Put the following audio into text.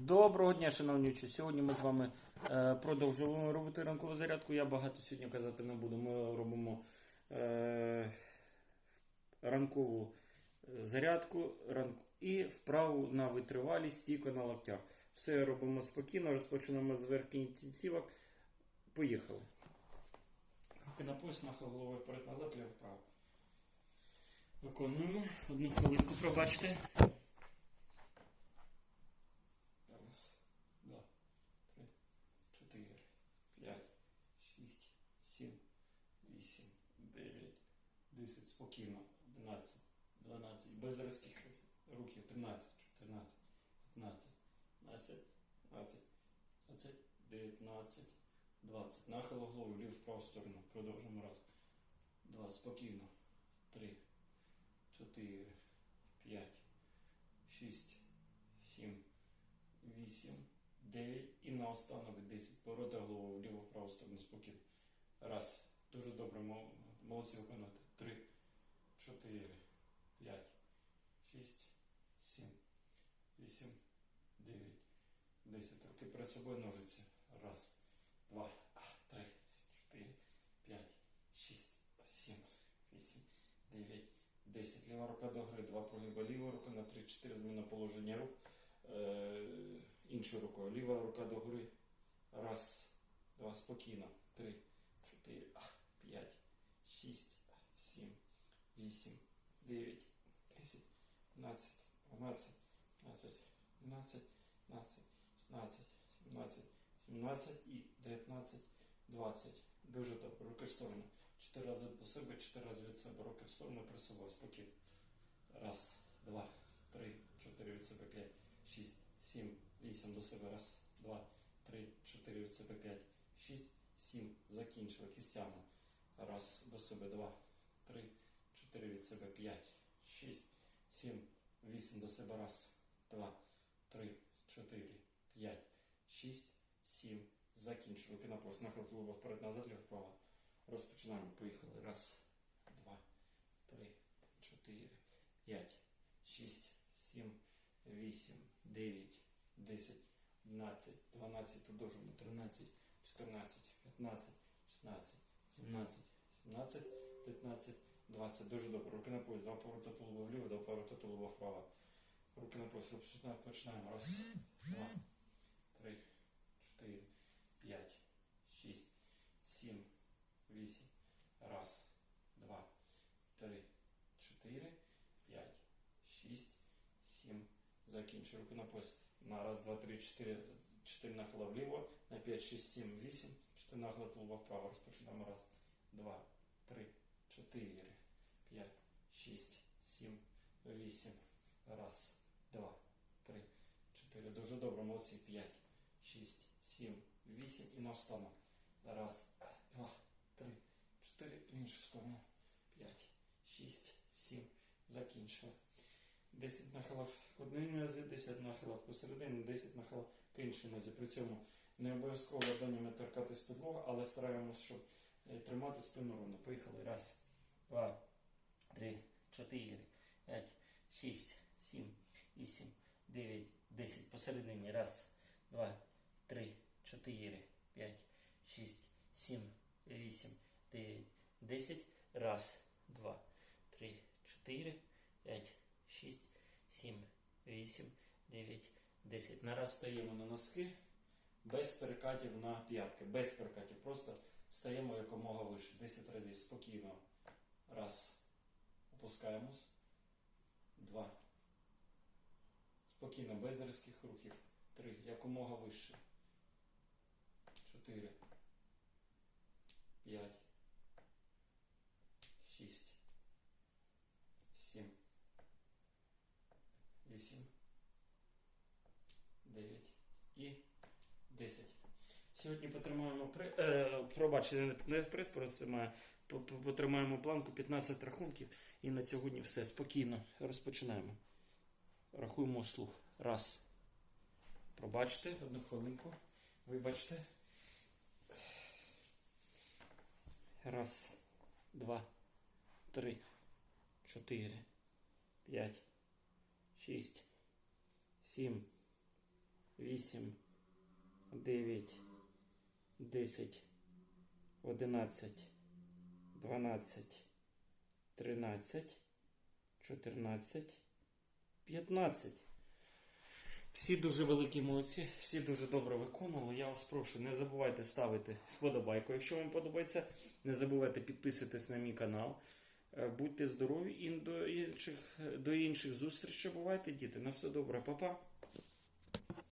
Доброго дня, шановні учні. Сьогодні ми з вами е, продовжуємо робити ранкову зарядку. Я багато сьогодні казати не буду. Ми робимо е, ранкову е, зарядку ранк... і вправу на витривалість стійко на локтях. Все робимо спокійно, розпочнемо з верхніх кінцівок. Поїхали. Руки на пояс, нахил головою вперед назад, ліво вправо. Виконуємо. Одну хвилинку, пробачте. Раз, два, три, чотири, п'ять, шість, сім, вісім, дев'ять, десять. Спокійно. Одинадцять, дванадцять. Без різких рухів. Тринадцять, чотирнадцять, п'ятнадцять, п'ятнадцять, двадцять, двадцять, дев'ятнадцять, двадцять. Нахил голову влів в праву сторону. Продовжуємо раз. Два. Спокійно. Три, чотири, п'ять, шість, сім. 8, 9 і на останок 10. Повороти голову вліво в праву сторону спокійно. Раз. Дуже добре. Молодці виконати. 3, 4, 5, 6, 7, 8, 9, 10. Руки перед собою ножиці. Раз, два, три, чотири, п'ять, шість, сім, вісім, дев'ять, десять. Ліва рука до гри. Два прогиба. Ліва рука на 3-4 зміна положення рук. Е, іншою рукою. Ліва рука догори. Раз, два, спокійно. Три, чотири, п'ять, шість, сім, вісім, дев'ять, 11, 12, 13, 12, 15, 16, 17, 17 і 19, 20. Дуже добре. Руки в сторону. Чотири рази по себе, 4 рази від себе. Руки в сторону при собою. Спокійно. Раз, два, три, чотири від себе, п'ять, шість, сім, вісім до себе. Раз, два, три, чотири від себе, п'ять, шість, сім. Закінчили. Кістями. Раз до себе, два, три, чотири від себе, п'ять, шість, сім вісім до себе. Раз, два, три, чотири, п'ять, шість, сім. Закінчили. Руки на пояс. Нахил клуба вперед назад, ліво вправо. Розпочинаємо. Поїхали. Раз, два, три, чотири, п'ять, шість, сім, вісім, дев'ять, десять, одинадцять, дванадцять, продовжуємо, тринадцять, чотирнадцять, п'ятнадцять, шістнадцять, сімнадцять, сімнадцять, дев'ятнадцять, двадцять. Дуже добре. Руки на пояс. Два поворота тулуба вліво, два поворота тулуба вправо. Руки на пояс. Починаємо. Раз, два, три, чотири, п'ять, шість, сім, вісім. Раз, два, три, чотири, п'ять, шість, сім. Закінчуй руки на пояс. На раз, два, три, чотири, чотири нахила вліво, на п'ять, шість, сім, вісім, чотири нахила тулуба вправо. Розпочинаємо. Раз, 6, 7, 8. Раз, два, три, чотири. Дуже добре. Молодці. 5, 6, 7, 8. І на останок. Раз, два, три, чотири. В іншу сторону. 5, 6, 7. Закінчили. 10 нахилів к одній нозі, 10 нахилів посередині, 10 нахилів к іншій нозі. При цьому не обов'язково ладонями торкатись підлоги, але стараємось, щоб е, тримати спину ровно. Поїхали. Раз, два, три чотири, п'ять, шість, сім, вісім, дев'ять, десять. Посередині. Раз, два, три, чотири, п'ять, шість, сім, вісім, дев'ять, десять. Раз, два, три, чотири, п'ять, шість, сім, вісім, дев'ять, десять. Нараз стаємо на носки без перекатів на п'ятки. Без перекатів. Просто стаємо якомога вище. 10 разів. Спокійно. Раз. Опускаємось. Два. Спокійно, без різких рухів. Три. Якомога вище. Чотири. П'ять. Шість. Сім. Вісім. Дев'ять. І десять. Сьогодні потримаємо при... е, пробачте, не- не прес, просто має. По- по- Потримаємо планку 15 рахунків. І на сьогодні все. Спокійно. Розпочинаємо. Рахуємо слух. Раз. Пробачте, одну хвилинку. Вибачте. Раз, два, три, чотири, п'ять, шість, сім, вісім. 8, 9, 10, 11, 12, 13, 14, 15. Всі дуже великі молодці, всі дуже добре виконували. Я вас прошу, не забувайте ставити вподобайку, якщо вам подобається. Не забувайте підписуватись на мій канал. Е, Будьте здорові і до інших, до інших зустрічей. Бувайте, діти. На все добре, Па-па.